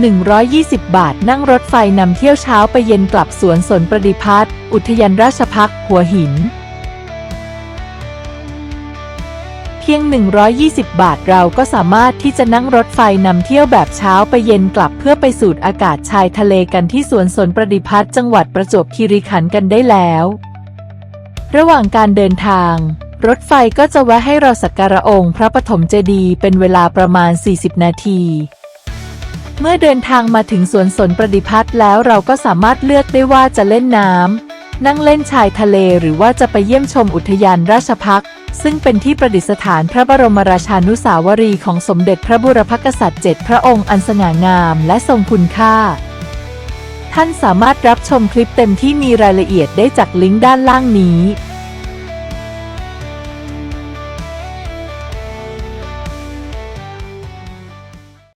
120 บาท นั่งรถไฟนำเที่ยวเช้าไปเย็นกลับสวนสนประดิพัฒน์อุทยานราชพักหัวหิน เพียง 120 บาทเราก็สามารถที่จะนั่งรถไฟนำเที่ยวแบบเช้าไปเย็นกลับเพื่อไปสูดอากาศชายทะเลกันที่สวนสนประดิพัฒน์จังหวัดประจวบคีรีขันธ์กันได้แล้ว ระหว่างการเดินทาง รถไฟก็จะแวะให้เราสักการะองค์ พระปฐมเจดีย์เป็นเวลาประมาณ 40 นาที เมื่อเดินทางมาถึงสวนสนประดิพัฒน์แล้วเราก็สามารถเลือกได้ว่าจะเล่นน้ำนั่งเล่นชายทะเลหรือว่าจะไปเยี่ยมชมอุทยานราชพักซึ่งเป็นที่ประดิษฐานพระบรมราชานุสาวรีย์ของสมเด็จพระบุรพกษัตริย์เจ็ดพระองค์อันสง่างามและทรงคุณค่า ท่านสามารถรับชมคลิปเต็มที่มีรายละเอียดได้จากลิงก์ด้านล่างนี้